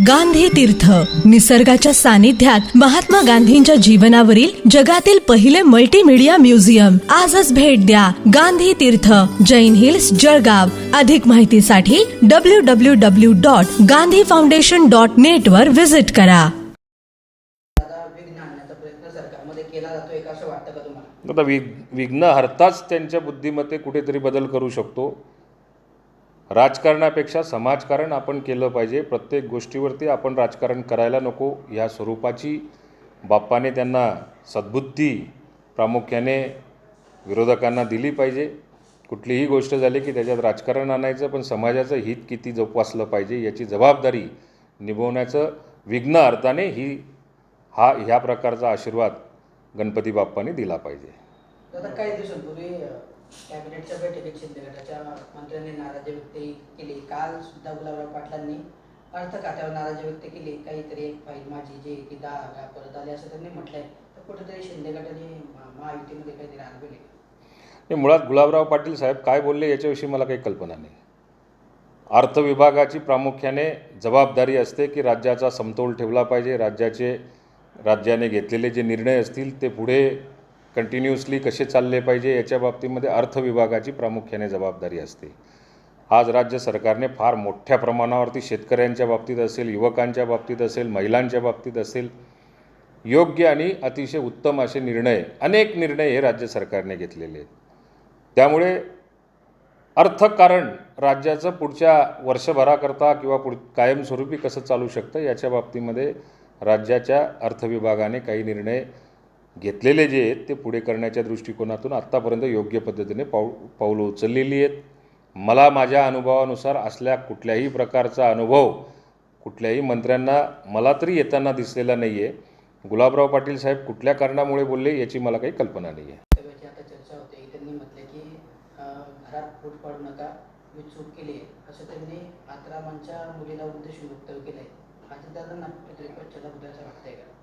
गांधी तीर्थ. निसर्गाच्या सानिध्यात महात्मा गांधींच्या जीवनावरील जगातील पहिले मल्टीमीडिया म्युझियम आजच भेट द्या गांधी तीर्थ. जैन हिल्स जळगाव. अधिक माहितीसाठी W W W dot Gandhi foundation dot net वर व्हिजिट करा. आता विघ्न विघ्न हरताच त्यांच्या बुद्धिमत्ते कुठेतरी बदल करू शकतो. राजकारणापेक्षा समाजकारण आपण केलं पाहिजे. प्रत्येक गोष्टीवरती आपण राजकारण करायला नको. ह्या स्वरूपाची बाप्पाने त्यांना सद्बुद्धी प्रामुख्याने विरोधकांना दिली पाहिजे. कुठलीही गोष्ट झाली की त्याच्यात राजकारण आणायचं पण समाजाचं हित किती जोपासलं पाहिजे याची जबाबदारी निभवण्याचं विघ्न अर्थाने ही हा ह्या प्रकारचा आशीर्वाद गणपती बाप्पाने दिला पाहिजे. काही दिवसांपूर्वी कॅबिनेटच्या बैठकीत शिंदे गटाच्या मंत्र्यांनी नाराजी व्यक्त केली. काल सुद्धा गुलाबराव पाटलांनी अर्थ खात्यावर नाराजी व्यक्त केली. काहीतरी एक फाईल माझी जे की दहा वेळा परत आली असं त्यांनी म्हटलंय. तर कुठेतरी शिंदे गटाने महायुतीमध्ये काहीतरी आरबेले नाही मुळात गुलाबराव पाटील साहेब काय बोलले याच्याविषयी मला काही कल्पना नाही. अर्थ विभागाची प्रामुख्याने जबाबदारी असते की राज्याचा समतोल ठेवला पाहिजे. राज्याचे राज्याने घेतलेले जे निर्णय असतील ते पुढे कंटिन्युअसली कसे चालले पाहिजे याच्या बाबतीमध्ये अर्थ विभागाची प्रामुख्याने जबाबदारी असते. आज राज्य सरकारने फार मोठ्या प्रमाणावरती शेतकऱ्यांच्या बाबतीत असेल युवकांच्या बाबतीत असेल महिलांच्या बाबतीत असेल योग्य आणि अतिशय उत्तम असे निर्णय अनेक निर्णय हे राज्य सरकारने घेतलेले आहेत. त्यामुळे अर्थकारण राज्याचं पुढच्या वर्षभराकरता किंवा पुढ कायमस्वरूपी कसं चालू शकतं याच्या बाबतीमध्ये राज्याच्या अर्थविभागाने काही निर्णय घेतलेले जे आहेत ते पुढे करण्याच्या दृष्टिकोनातून आत्तापर्यंत योग्य पद्धतीने पाऊ पाऊलं उचललेली आहेत. मला माझ्या अनुभवानुसार असल्या कुठल्याही प्रकारचा अनुभव कुठल्याही मंत्र्यांना मला तरी येताना दिसलेला नाही आहे गुलाबराव पाटील साहेब कुठल्या कारणामुळे बोलले याची मला काही कल्पना नाही आहे चूक केली आहे. असं त्यांनी आत्रामांच्या मुलीला उद्देशून वक्तव्य केलं आहे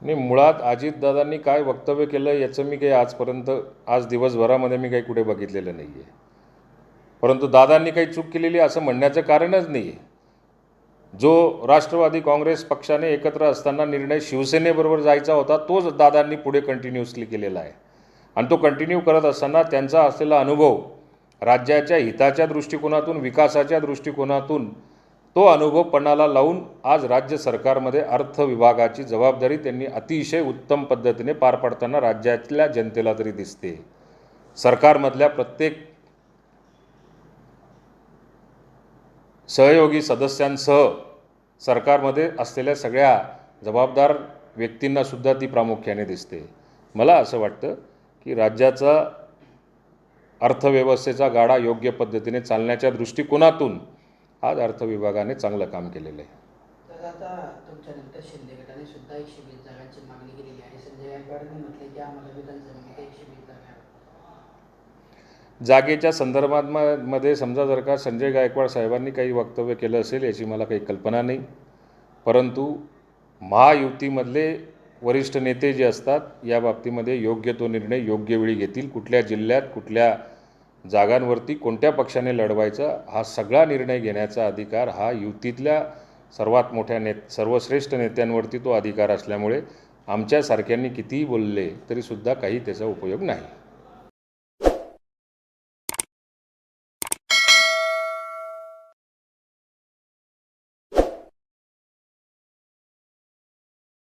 नाही मुळात अजितदादांनी काय वक्तव्य केलं याचं मी काही आजपर्यंत आज दिवसभरामध्ये मी काही कुठे बघितलेलं नाही आहे परंतु दादांनी काही चूक केलेली असं म्हणण्याचं कारणच नाही आहे जो राष्ट्रवादी काँग्रेस पक्षाने एकत्र असताना निर्णय शिवसेनेबरोबर जायचा होता तोच दादांनी पुढे कंटिन्युअसली केलेला आहे. आणि तो कंटिन्यू करत असताना त्यांचा असलेला अनुभव राज्याच्या हिताच्या दृष्टिकोनातून विकासाच्या दृष्टिकोनातून तो अनुभव पणाला लावून आज राज्य सरकारमध्ये अर्थ विभागाची जबाबदारी त्यांनी अतिशय उत्तम पद्धतीने पार पाडताना राज्यातल्या जनतेला तरी दिसते. सरकारमधल्या प्रत्येक सहयोगी सदस्यांसह सरकारमध्ये असलेल्या सगळ्या जबाबदार व्यक्तींनासुद्धा ती प्रामुख्याने दिसते. मला असं वाटतं की राज्याचा अर्थव्यवस्थेचा गाडा योग्य पद्धतीने चालण्याच्या दृष्टिकोनातून आज अर्थविभागाने चांगलं काम केलेलं आहे. तर आता तुमच्यानंतर शिंदे गटाने सुद्धा एकशे वीस जागांची मागणी केलेली आहे. संजय गायकवाडांनी म्हटले की आम्हाला विधानसभेमध्ये एकशे वीस जागा हव्या. जागेच्या संदर्भात म- मध्ये समजा जर का संजय गायकवाड साहेबांनी काही वक्तव्य केलं असेल याची मला काही कल्पना नाही. परंतु महायुतीमधले वरिष्ठ नेते जे असतात या बाबतीमध्ये योग्य तो निर्णय योग्य वेळी घेतील. कुठल्या जिल्ह्यात कुठल्या जागांवरती कोणत्या पक्षाने लढवायचा हा सगळा निर्णय घेण्याचा अधिकार हा युतीतल्या सर्वात मोठ्या ने सर्वश्रेष्ठ नेत्यांवरती तो अधिकार असल्यामुळे आमच्यासारख्यांनी कितीही बोलले तरीसुद्धा काही त्याचा उपयोग नाही.